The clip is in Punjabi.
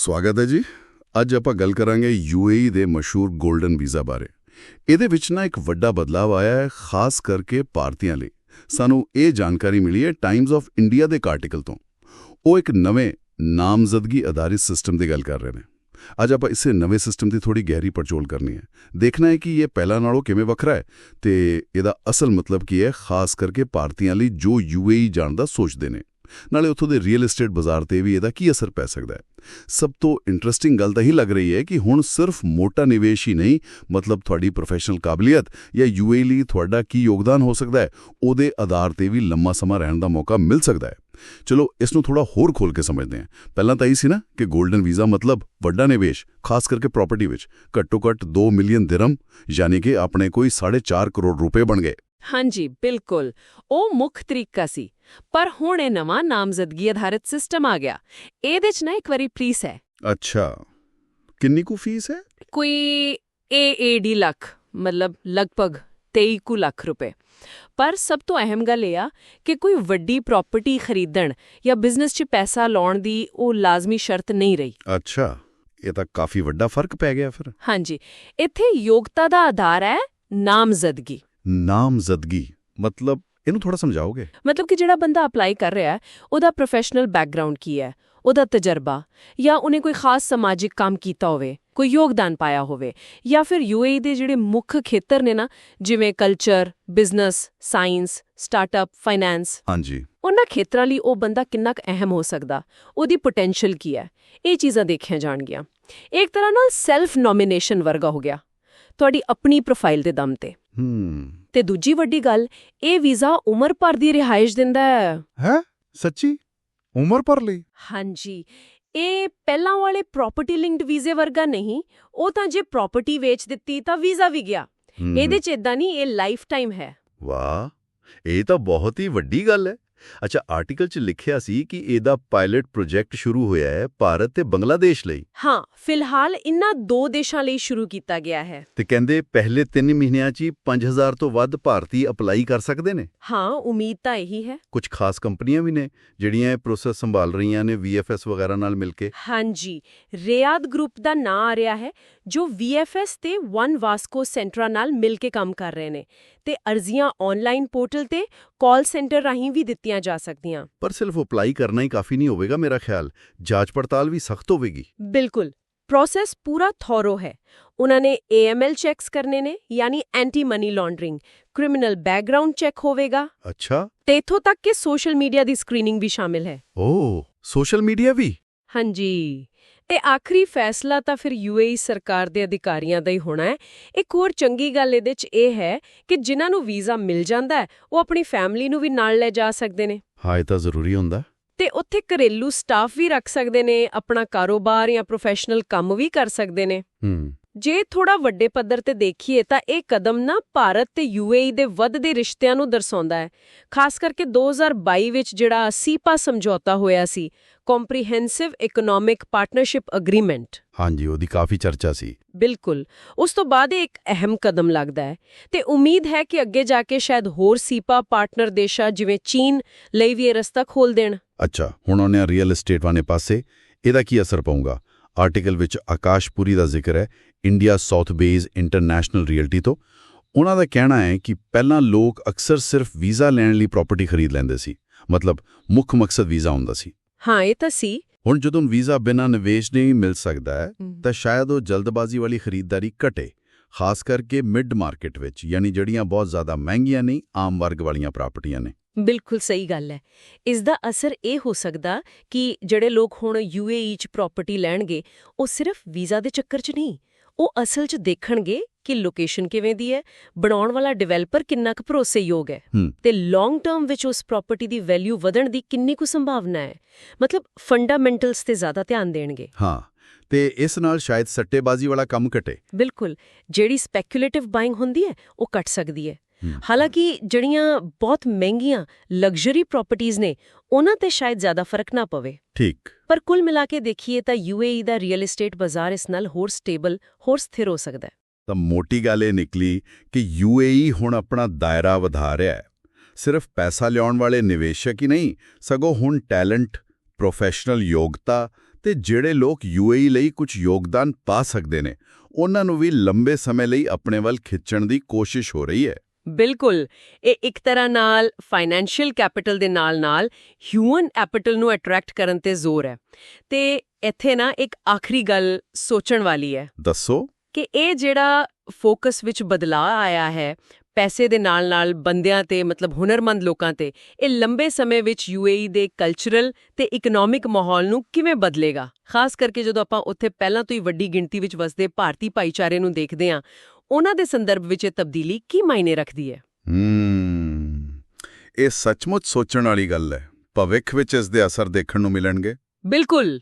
ਸਵਾਗਤ ਹੈ ਜੀ। ਅੱਜ ਆਪਾਂ ਗੱਲ ਕਰਾਂਗੇ ਯੂਏਈ ਦੇ ਮਸ਼ਹੂਰ 골ਡਨ ਵੀਜ਼ਾ ਬਾਰੇ। ਇਹਦੇ ਵਿੱਚ ਨਾ ਇੱਕ ਵੱਡਾ ਬਦਲਾਅ ਆਇਆ ਹੈ, ਖਾਸ ਕਰਕੇ ਭਾਰਤੀਆਂ ਲਈ। ਸਾਨੂੰ ਇਹ ਜਾਣਕਾਰੀ ਮਿਲੀ ਹੈ ਟਾਈਮਜ਼ ਆਫ ਇੰਡੀਆ ਦੇ ਆਰਟੀਕਲ ਤੋਂ। ਉਹ ਇੱਕ ਨਵੇਂ ਨਾਮਜ਼ਦਗੀ ਆਧਾਰਿਤ ਸਿਸਟਮ ਦੀ ਗੱਲ ਕਰ ਰਹੇ ਨੇ। ਅੱਜ ਆਪਾਂ ਇਸੇ ਨਵੇਂ ਸਿਸਟਮ ਦੀ ਥੋੜੀ ਗਹਿਰੀ ਪੜਚੋਲ ਕਰਨੀ ਹੈ। ਦੇਖਣਾ ਹੈ ਕਿ ਇਹ ਪਹਿਲਾਂ ਨਾਲੋਂ ਕਿਵੇਂ ਵੱਖਰਾ ਹੈ ਤੇ ਇਹਦਾ ਅਸਲ ਮਤਲਬ ਕੀ ਹੈ, ਖਾਸ ਕਰਕੇ ਭਾਰਤੀਆਂ ਲਈ ਜੋ ਯੂਏਈ ਜਾਣ ਦਾ ਸੋਚਦੇ ਨੇ। ਨਾਲੇ ਉੱਥੋਂ ਦੇ ਰੀਅਲ ਏਸਟੇਟ ਬਾਜ਼ਾਰ ਤੇ ਵੀ ਇਹਦਾ ਕੀ ਅਸਰ ਪੈ ਸਕਦਾ ਹੈ? ਸਭ ਤੋਂ ਇੰਟਰਸਟਿੰਗ ਗੱਲ ਤਾਂ ਹੀ ਲੱਗ ਰਹੀ ਹੈ ਕਿ ਹੁਣ ਸਿਰਫ ਮੋਟਾ ਨਿਵੇਸ਼ ਹੀ ਨਹੀਂ, ਮਤਲਬ ਤੁਹਾਡੀ ਪ੍ਰੋਫੈਸ਼ਨਲ ਕਾਬਲੀਅਤ ਜਾਂ ਯੂਏ ਲਈ ਤੁਹਾਡਾ ਕੀ ਯੋਗਦਾਨ ਹੋ ਸਕਦਾ ਹੈ, ਉਹਦੇ ਆਧਾਰ ਤੇ ਵੀ ਲੰਮਾ ਸਮਾਂ ਰਹਿਣ ਦਾ ਮੌਕਾ ਮਿਲ ਸਕਦਾ ਹੈ। ਚਲੋ, ਇਸ ਨੂੰ ਥੋੜਾ ਹੋਰ ਖੋਲ ਕੇ ਸਮਝਦੇ ਹਾਂ। ਪਹਿਲਾਂ ਤਾਂ ਇਹ ਸੀ ਨਾ ਕਿ 골ਡਨ ਵੀਜ਼ਾ ਮਤਲਬ ਵੱਡਾ ਨਿਵੇਸ਼, ਖਾਸ ਕਰਕੇ ਪ੍ਰਾਪਰਟੀ ਵਿੱਚ। ਘੱਟੋ ਘੱਟ 2 ਮਿਲੀਅਨ ਦਿਰਮ ਯਾਨੀ ਕਿ ਆਪਣੇ ਕੋਈ 4.5 ਕਰੋੜ ਰੁਪਏ ਬਣ ਗਏ। ਹਾਂਜੀ ਬਿਲਕੁਲ। ਉਹ ਮੁੱਖ ਤਰੀਕਾ ਸੀ ਪਰ ਹੁਣ ਇਹ ਨਵਾਂ ਨਾਮਜ਼ਦਗੀ ਆਧਾਰਿਤ ਸਿਸਟਮ ਆ ਗਿਆ। ਇਹਦੇ 'ਚ ਨਾ ਇੱਕ ਵਾਰੀ ਪ੍ਰੀਸ ਹੈ। ਅੱਛਾ। ਕਿੰਨੀ ਕੁ ਫੀਸ ਹੈ? ਕੋਈ ਏਏਡੀ ਲੱਖ ਮਤਲਬ ਲਗਭਗ 23 ਕੁ ਲੱਖ ਰੁਪਏ। ਪਰ ਸਭ ਤੋਂ ਅਹਿਮ ਗੱਲ ਇਹ ਆ ਕਿ ਕੋਈ ਵੱਡੀ ਪ੍ਰਾਪਰਟੀ ਖਰੀਦਣ ਜਾਂ ਬਿਜ਼ਨਸ 'ਚ ਪੈਸਾ ਲਾਉਣ ਦੀ ਉਹ ਲਾਜ਼ਮੀ ਸ਼ਰਤ ਨਹੀਂ ਰਹੀ। ਅੱਛਾ। ਇਹ ਤਾਂ ਕਾਫੀ ਵੱਡਾ ਫ਼ਰਕ ਪੈ ਗਿਆ ਫਿਰ। ਹਾਂਜੀ। ਇੱਥੇ ਯੋਗਤਾ ਦਾ ਆਧਾਰ ਹੈ ਨਾਮਜ਼ਦਗੀ। ਨਾਮਜ਼ਦਗੀ। ਮਤਲਬ ਇਹਨੂੰ ਥੋੜਾ ਸਮਝਾਓਗੇ? ਮਤਲਬ ਕਿ ਜਿਹੜਾ ਬੰਦਾ ਅਪਲਾਈ ਕਰ ਰਿਹਾ ਹੈ ਉਹਦਾ ਪ੍ਰੋਫੈਸ਼ਨਲ ਬੈਕਗ੍ਰਾਉਂਡ ਕੀ ਹੈ? ਉਹਦਾ ਤਜਰਬਾ ਜਾਂ ਉਹਨੇ ਕੋਈ ਖਾਸ ਸਮਾਜਿਕ ਕੰਮ ਕੀਤਾ ਹੋਵੇ ਕੋਈ ਯੋਗਦਾਨ ਪਾਇਆ ਹੋਵੇ ਜਾਂ ਫਿਰ ਯੂਏਈ ਦੇ ਜਿਹੜੇ ਮੁੱਖ ਖੇਤਰ ਨੇ ਨਾ ਜਿਵੇਂ culture business science startup finance ਹਾਂਜੀ। ਉਹਨਾਂ ਖੇਤਰਾਂ ਲਈ ਉਹ ਬੰਦਾ ਕਿੰਨਾ ਕੁ ਅਹਿਮ ਹੋ ਸਕਦਾ? ਉਹਦੀ ਪੋਟੈਂਸ਼ੀਅਲ ਕੀ ਹੈ? ਇਹ ਚੀਜ਼ਾਂ ਦੇਖੀਆਂ ਜਾਣਗੀਆਂ। ਇੱਕ ਤਰ੍ਹਾਂ ਨਾਲ ਸੈਲਫ ਨੋਮੀਨੇਸ਼ਨ ਵਰਗਾ ਹੋ ਗਿਆ। ਤੁਹਾਡੀ ਆਪਣੀ ਪ੍ਰੋਫਾਈਲ ਦੇ ਦਮ ਤੇ। ਹੂੰ। ਤੇ ਦੂਜੀ ਵੱਡੀ ਗੱਲ ਇਹ ਵੀਜ਼ਾ ਉਮਰ ਭਰ ਦੀ ਰਿਹਾਇਸ਼ ਦਿੰਦਾ ਹੈ। ਹੈ? ਸੱਚੀ? ਉਮਰ ਭਰ ਲਈ? ਹਾਂਜੀ। ਇਹ ਪਹਿਲਾਂ ਵਾਲੇ ਪ੍ਰਾਪਰਟੀ ਲਿੰਕਡ ਵੀਜ਼ੇ ਵਰਗਾ ਨਹੀਂ ਉਹ ਤਾਂ ਜੇ ਪ੍ਰਾਪਰਟੀ ਵੇਚ ਦਿੱਤੀ ਤਾਂ ਵੀਜ਼ਾ ਵੀ ਗਿਆ। ਇਹਦੇ ਚ ਇਦਾਂ ਨਹੀਂ ਇਹ ਲਾਈਫ ਟਾਈਮ ਹੈ। ਵਾਹ ਇਹ ਤਾਂ ਬਹੁਤ ਹੀ ਵੱਡੀ ਗੱਲ ਹੈ। ਅੱਛਾ ਆਰਟੀਕਲ 'ਚ ਲਿਖਿਆ ਸੀ ਕਿ ਇਹਦਾ ਪਾਇਲਟ ਪ੍ਰੋਜੈਕਟ ਸ਼ੁਰੂ ਹੋਇਆ ਹੈ ਭਾਰਤ ਤੇ ਬੰਗਲਾਦੇਸ਼ ਲਈ। ਹਾਂ ਫਿਲਹਾਲ ਇਨ੍ਹਾਂ ਦੋ ਦੇਸ਼ਾਂ ਲਈ ਸ਼ੁਰੂ ਕੀਤਾ ਗਿਆ ਹੈ। ਤੇ ਕਹਿੰਦੇ ਪਹਿਲੇ 3 ਮਹੀਨਿਆਂ 'ਚ ਹੀ 5000 ਤੋਂ ਵੱਧ ਭਾਰਤੀ ਅਪਲਾਈ ਕਰ ਸਕਦੇ ਨੇ? ਹਾਂ ਉਮੀਦ ਤਾਂ ਇਹੀ ਹੈ। ਕੁਝ ਖਾਸ ਕੰਪਨੀਆਂ ਵੀ ਨੇ ਜਿਹੜੀਆਂ ਇਹ ਪ੍ਰੋਸੈਸ ਸੰਭਾਲ ਰਹੀਆਂ ਨੇ VFS ਵਗੈਰਾ ਨਾਲ ਮਿਲ ਕੇ। ਹਾਂਜੀ ਰਿਆਦ ਗਰੁੱਪ ਦਾ ਨਾਂ ਆ ਰਿਹਾ ਹੈ ਜੋ VFS ਤੇ ਵਨ ਵਾਸਕੋ ਸੈਂਟਰਾ ਨਾਲ ਮਿਲ ਕੇ ਕੰਮ ਕਰ ਰਹੇ ਨੇ। ਤੇ ਅਰਜ਼ੀਆਂ ਆਨਲਾਈਨ ਪੋਰਟਲ ਤੇ ਕਾਲ ਸੈਂਟਰ ਰਾਹੀਂ ਵੀ ਦਿੱਤੀਆਂ ਜਾ ਸਕਦੀਆਂ। ਪਰ ਸਿਰਫ ਅਪਲਾਈ ਕਰਨਾ ਹੀ ਕਾਫੀ ਨਹੀਂ ਹੋਵੇਗਾ ਮੇਰਾ ਖਿਆਲ। ਜਾਂਚ ਪੜਤਾਲ ਵੀ ਸਖਤ ਹੋਵੇਗੀ। ਬਿਲਕੁਲ। ਪ੍ਰੋਸੈਸ ਪੂਰਾ ਥੋਰੋ ਹੈ। ਉਹਨਾਂ ਨੇ AML ਚੈੱਕਸ ਕਰਨੇ ਨੇ ਯਾਨੀ anti money laundering criminal background check ਹੋਵੇਗਾ। ਅੱਛਾ। ਤੇ ਇਥੋਂ ਤੱਕ ਕਿ ਸੋਸ਼ਲ ਮੀਡੀਆ ਦੀ ਸਕਰੀਨਿੰਗ ਵੀ ਸ਼ਾਮਿਲ ਹੈ। ਓ ਸੋਸ਼ਲ ਮੀਡੀਆ ਵੀ? ਹਾਂਜੀ। ਤੇ ਆਖਰੀ ਫੈਸਲਾ ਤਾਂ ਫਿਰ UAE ਸਰਕਾਰ ਦੇ ਅਧਿਕਾਰੀਆਂ ਦਾ ਹੀ ਹੋਣਾ ਹੈ। ਇੱਕ ਹੋਰ ਚੰਗੀ ਗੱਲ ਇਹਦੇ 'ਚ ਇਹ ਹੈ ਕਿ ਜਿਨ੍ਹਾਂ ਨੂੰ ਵੀਜ਼ਾ ਮਿਲ ਜਾਂਦਾ ਹੈ ਉਹ ਆਪਣੀ ਫੈਮਿਲੀ ਨੂੰ ਵੀ ਨਾਲ ਲੈ ਜਾ ਸਕਦੇ ਨੇ। ਹਾਂ ਇਹ ਤਾਂ ਜ਼ਰੂਰੀ ਹੁੰਦਾ ਤੇ ਉੱਥੇ ਘਰੇਲੂ ਸਟਾਫ ਵੀ ਰੱਖ ਸਕਦੇ ਨੇ ਆਪਣਾ ਕਾਰੋਬਾਰ ਜਾਂ ਪ੍ਰੋਫੈਸ਼ਨਲ ਕੰਮ ਵੀ ਕਰ ਸਕਦੇ ਨੇ। ਹੂੰ। ਜੇ ਥੋੜਾ ਵੱਡੇ ਪੱਧਰ ਤੇ ਦੇਖੀਏ ਤਾਂ ਇਹ ਕਦਮ ਨਾ ਭਾਰਤ ਤੇ ਯੂਏਈ ਦੇ ਵੱਧਦੇ ਰਿਸ਼ਤਿਆਂ ਨੂੰ ਦਰਸਾਉਂਦਾ ਹੈ। ਖਾਸ ਕਰਕੇ 2022 ਵਿੱਚ ਜਿਹੜਾ ਸੀਪਾ ਸਮਝੌਤਾ ਹੋਇਆ ਸੀ ਕੰਪਰੀਹੈਂਸਿਵ ਇਕਨੋਮਿਕ ਪਾਰਟਨਰਸ਼ਿਪ ਅਗਰੀਮੈਂਟ ਹਾਂਜੀ ਉਹਦੀ ਕਾਫੀ ਚਰਚਾ ਸੀ। ਬਿਲਕੁਲ। ਉਸ ਤੋਂ ਬਾਅਦ ਇਹ ਇੱਕ ਅਹਿਮ ਕਦਮ ਲੱਗਦਾ ਹੈ। ਤੇ ਉਮੀਦ ਹੈ ਕਿ ਅੱਗੇ ਜਾ ਕੇ ਸ਼ਾਇਦ ਹੋਰ ਸੀਪਾ ਪਾਰਟਨਰ ਦੇਸ਼ਾਂ ਜਿਵੇਂ ਚੀਨ ਲਈ ਵੀ ਇਹ ਰਸਤਾ ਖੋਲ ਦੇਣ। ਅੱਛਾ ਹੁਣ ਉਹਨੇ ਰੀਅਲ ਏਸਟੇਟ ਵਾਲੇ ਪਾਸੇ। ਇਹਦਾ ਕੀ ਅਸਰ ਪਊਗਾ? ਆਰਟੀਕਲ ਵਿੱਚ ਆਕਾਸ਼ਪੁਰੀ ਦਾ ਜ਼ਿਕਰ ਹੈ India Sotheby's international realty ਤੋਂ। ਉਹਨਾਂ ਦਾ ਕਹਿਣਾ ਹੈ ਕਿ ਪਹਿਲਾਂ ਲੋਕ ਅਕਸਰ ਸਿਰਫ ਵੀਜ਼ਾ ਲੈਣ ਲਈ ਪ੍ਰਾਪਰਟੀ ਖਰੀਦ ਲੈਂਦੇ ਸੀ ਮਤਲਬ ਮੁੱਖ ਮਕਸਦ ਵੀਜ਼ਾ ਹੁੰਦਾ ਸੀ। ਹਾਂ ਇਹ ਤਾਂ ਸੀ। ਹੁਣ ਜਦੋਂ ਵੀਜ਼ਾ ਬਿਨਾਂ ਨਿਵੇਸ਼ ਨਹੀਂ ਮਿਲ ਸਕਦਾ ਹੈ। ਤਾਂ ਸ਼ਾਇਦ ਉਹ ਜਲਦਬਾਜ਼ੀ ਵਾਲੀ ਖਰੀਦਦਾਰੀ ਘਟੇ ਖਾਸ ਕਰਕੇ ਮਿਡ ਮਾਰਕੀਟ ਵਿੱਚ ਯਾਨੀ ਜਿਹੜੀਆਂ ਬਹੁਤ ਜ਼ਿਆਦਾ ਮਹਿੰਗੀਆਂ ਨਹੀਂ ਆਮ ਵਰਗ ਵਾਲੀਆਂ ਪ੍ਰਾਪਰਟੀਆਂ ਨੇ। ਬਿਲਕੁਲ ਸਹੀ ਗੱਲ ਹੈ ਇਸ ਦਾ ਅਸਰ ਇਹ ਹੋ ਸਕਦਾ ਕਿ ਜਿਹੜੇ ਲੋਕ ਹੁਣ ਯੂਏਈ 'ਚ ਪ੍ਰਾਪਰਟੀ ਲੈਣਗੇ ਉਹ ਸਿਰਫ ਵੀਜ਼ਾ ਦੇ ਚੱਕਰ 'ਚ ਨਹੀਂ ਉਹ ਅਸਲ 'ਚ ਦੇਖਣਗੇ ਕਿ ਲੋਕੇਸ਼ਨ ਕਿਵੇਂ ਦੀ ਹੈ ਬਣਾਉਣ ਵਾਲਾ ਡਿਵੈਲਪਰ ਕਿੰਨਾ ਕੁ ਭਰੋਸੇਯੋਗ ਹੈ। ਤੇ ਲੌਂਗ ਟਰਮ ਵਿੱਚ ਉਸ ਪ੍ਰਾਪਰਟੀ ਦੀ ਵੈਲਿਊ ਵਧਣ ਦੀ ਕਿੰਨੀ ਕੁ ਸੰਭਾਵਨਾ ਹੈ ਮਤਲਬ ਫੰਡਾਮੈਂਟਲਸ ਤੇ ਜ਼ਿਆਦਾ ਧਿਆਨ ਦੇਣਗੇ ਹਾਂ ਤੇ ਇਸ ਨਾਲ ਸ਼ਾਇਦ ਸੱਟੇਬਾਜ਼ੀ ਵਾਲਾ ਕੰਮ ਘਟੇ ਬਿਲਕੁਲ ਜਿਹੜੀ ਸਪੈਕੂਲੇਟਿਵ ਬਾਇੰਗ ਹੁੰਦੀ ਹੈ ਉਹ ਘਟ ਸਕਦੀ ਹੂੰ। ਹਾਲਾਂਕਿ ਜਿਹੜੀਆਂ ਬਹੁਤ ਮਹਿੰਗੀਆਂ ਲਗਜ਼ਰੀ ਪ੍ਰਾਪਰਟੀਆਂ ਨੇ ਉਹਨਾਂ ਤੇ ਸ਼ਾਇਦ ਜ਼ਿਆਦਾ ਫ਼ਰਕ ਨਾ ਪਵੇ। ਠੀਕ। ਪਰ ਕੁੱਲ ਮਿਲਾ ਕੇ ਦੇਖੀਏ ਤਾਂ ਯੂਏਈ ਦਾ ਰੀਅਲ ਏਸਟੇਟ ਬਾਜ਼ਾਰ ਇਸ ਨਾਲ ਹੋਰ ਸਟੇਬਲ ਹੋਰ ਸਥਿਰ ਹੋ ਸਕਦਾ ਹੈ। ਤਾਂ ਮੋਟੀ ਗੱਲ ਇਹ ਨਿਕਲੀ ਕਿ ਯੂਏਈ ਹੁਣ ਆਪਣਾ ਦਾਇਰਾ ਵਧਾ ਰਿਹਾ ਹੈ। ਸਿਰਫ ਪੈਸਾ ਲਿਆਉਣ ਵਾਲੇ ਨਿਵੇਸ਼ਕ ਹੀ ਨਹੀਂ ਸਗੋਂ ਹੁਣ ਟੈਲੈਂਟ ਪ੍ਰੋਫੈਸ਼ਨਲ ਯੋਗਤਾ ਤੇ ਜਿਹੜੇ ਲੋਕ ਯੂਏਈ ਲਈ ਕੁਝ ਯੋਗਦਾਨ ਪਾ ਸਕਦੇ ਨੇ ਉਹਨਾਂ ਨੂੰ ਵੀ ਲੰਬੇ ਸਮੇਂ ਲਈ ਆਪਣੇ ਵੱਲ ਖਿੱਚਣ ਦੀ ਕੋਸ਼ਿਸ਼ ਹੋ ਰਹੀ ਹੈ। ਬਿਲਕੁਲ। ਇਹ ਇੱਕ ਤਰ੍ਹਾਂ ਨਾਲ ਫਾਈਨੈਂਸ਼ੀਅਲ ਕੈਪੀਟਲ ਦੇ ਨਾਲ-ਨਾਲ ਹਿਊਮਨ ਕੈਪੀਟਲ ਨੂੰ ਅਟਰੈਕਟ ਕਰਨ ਤੇ ਜ਼ੋਰ ਹੈ। ਤੇ ਇੱਥੇ ਨਾ ਇੱਕ ਆਖਰੀ ਗੱਲ ਸੋਚਣ ਵਾਲੀ ਹੈ। ਦੱਸੋ। ਕਿ ਇਹ ਜਿਹੜਾ ਫੋਕਸ ਵਿੱਚ ਬਦਲਾਅ ਆਇਆ ਹੈ ਪੈਸੇ ਦੇ ਨਾਲ-ਨਾਲ ਬੰਦਿਆਂ ਤੇ ਮਤਲਬ ਹੁਨਰਮੰਦ ਲੋਕਾਂ ਤੇ ਇਹ ਲੰਬੇ ਸਮੇਂ ਵਿੱਚ ਯੂਏਈ ਦੇ ਕਲਚਰਲ ਤੇ ਇਕਨੋਮਿਕ ਮਾਹੌਲ ਨੂੰ ਕਿਵੇਂ ਬਦਲੇਗਾ? ਖਾਸ ਕਰਕੇ ਜਦੋਂ ਆਪਾਂ ਉੱਥੇ ਪਹਿਲਾਂ ਤੋਂ ਹੀ ਵੱਡੀ ਗਿਣਤੀ ਵਿੱਚ ਵਸਦੇ ਭਾਰਤੀ ਭਾਈਚਾਰੇ ਨੂੰ ਦੇਖਦੇ ਹਾਂ ਉਹਨਾਂ ਦੇ ਸੰਦਰਭ ਵਿੱਚ ਇਹ ਤਬਦੀਲੀ ਕੀ ਮਾਇਨੇ ਰੱਖਦੀ ਹੈ? ਹੂੰ ਇਹ ਸੱਚਮੁੱਚ ਸੋਚਣ ਵਾਲੀ ਗੱਲ ਹੈ। ਭਵਿੱਖ ਵਿੱਚ ਇਸ ਦੇ ਅਸਰ ਦੇਖਣ ਨੂੰ ਮਿਲਣਗੇ। ਬਿਲਕੁਲ।